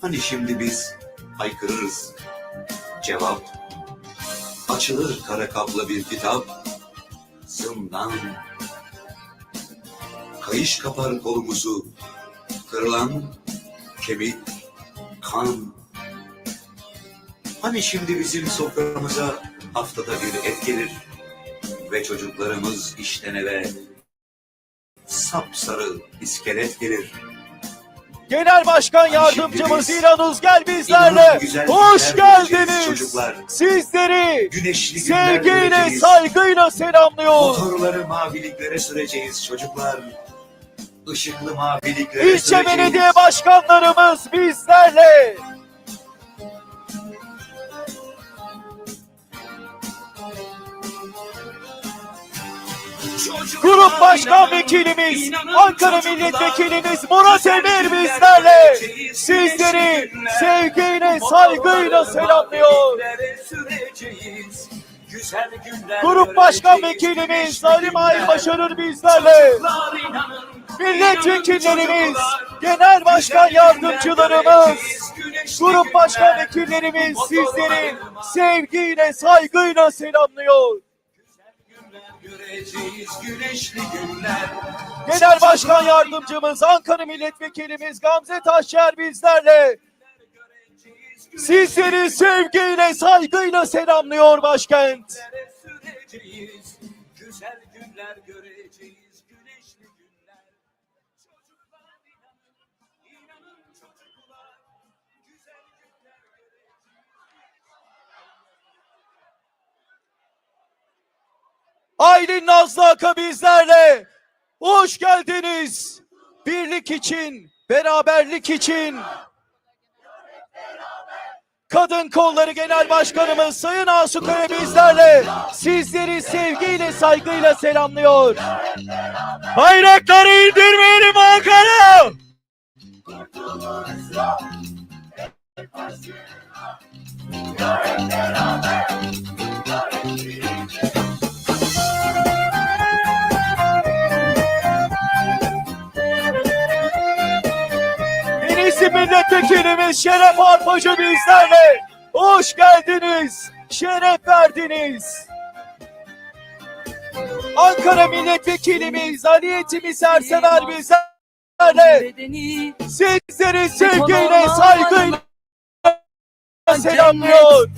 Hani şimdi biz haykırırız. Cevap. Açılır kara kaplı bir kitap. Zindan. Kayış kapar kolumuzu. Kırılan kemik, kan. Hani şimdi bizim soframıza haftada bir et gelir ve çocuklarımız işten eve sapsarı iskelet gelir. Genel Başkan Yardımcımız İlhan Uzgel bizlerle. Hoş geldiniz. çocuklar. Sizleri Güneşli sevgiyle, saygıyla selamlıyor. Motorları maviliklere süreceğiz çocuklar. Işıklı maviliklere İlçe süreceğiz. belediye başkanlarımız bizlerle. Grup Başkan Vekilimiz, Ankara Milletvekilimiz Murat Emir bizlerle. Sizleri sevgiyle, saygıyla selamlıyor. Grup Başkan Vekilimiz Salim Ay Başarır bizlerle. Milletvekillerimiz, Genel Başkan Yardımcılarımız, Grup Başkan Vekillerimiz sizleri sevgiyle, saygıyla selamlıyor. Göreceğiz güneşli günler. Genel Başkan Yardımcımız, Ankara Milletvekilimiz Gamze Taşyer bizlerle. Sizleri sevgiyle, saygıyla selamlıyor başkent. Güzel günler göreceğiz. Güneşli Aylin Nazlı Aka bizlerle. Hoş geldiniz. Birlik için, beraberlik için. Kadın Kolları Genel Başkanımız Sayın Asukaya bizlerle. Sizleri sevgiyle, saygıyla selamlıyor. Bayrakları indirmeyelim Ankara. Birisi milletvekilimiz Şeref Arpacı bizlerle. Hoş geldiniz. Şeref verdiniz. Ankara milletvekilimiz Ali Yetimi Sersever bizlerle. Sizleri sevgiyle, saygıyla selamlıyor.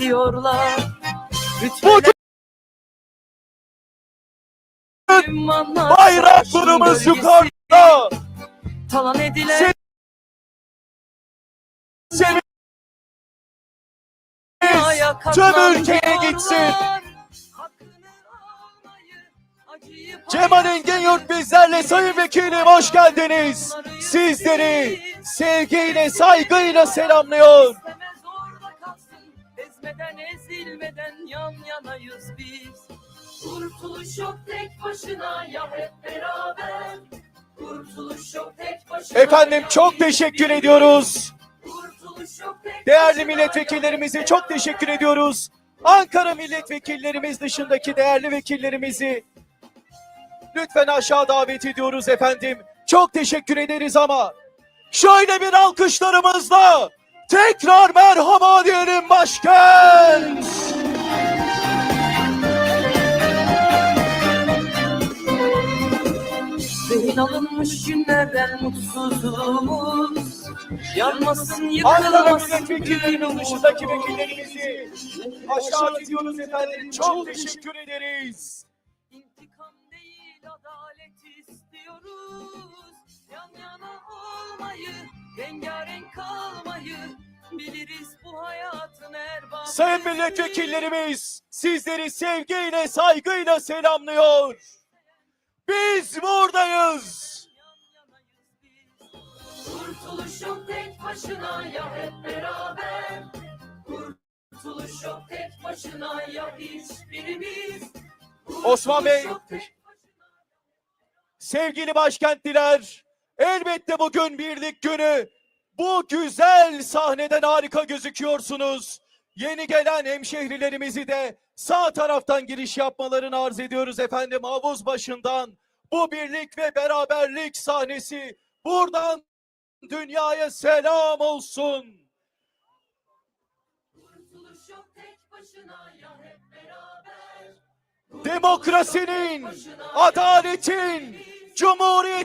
Bugün bayraklarımız yukarıda. Talan edilen Sevin dünyaya tüm ülkeye gitsin. Cemal Engin Yurt bizlerle Sayın Vekilim hoş geldiniz. Sizleri sevgiyle, saygıyla selamlıyor. Ezmeden ezilmeden yan yanayız biz. Kurtuluş yok tek başına ya hep beraber. Kurtuluş yok tek başına. Efendim çok teşekkür ediyoruz. Değerli milletvekillerimize çok teşekkür ediyoruz. Ankara milletvekillerimiz dışındaki değerli vekillerimizi lütfen aşağı davet ediyoruz efendim. Çok teşekkür ederiz ama şöyle bir alkışlarımızla tekrar merhaba diyelim başkent. Rehin alınmış günlerden mutsuzluğumuz Yanmasın Ankara yıkılmasın milletvekillerinin dışındaki vekillerimizi aşağı ediyoruz efendim. Çok teşekkür ederiz. İntikam değil adalet istiyoruz Yan yana olmayı, rengarenk kalmayı Biliriz bu hayatın erbabı Sayın milletvekillerimiz sizleri sevgiyle saygıyla selamlıyor. Biz buradayız. Kurtuluş yok tek başına ya hep beraber Kurtuluş yok tek başına ya hiçbirimiz Osman Bey. Sevgili başkentliler, elbette bugün birlik günü. Bu güzel sahneden harika gözüküyorsunuz. Yeni gelen hemşehrilerimizi de sağ taraftan giriş yapmalarını arz ediyoruz efendim havuz başından. Bu birlik ve beraberlik sahnesi buradan dünyaya selam olsun. Demokrasinin, adaletin, cumhuriyetin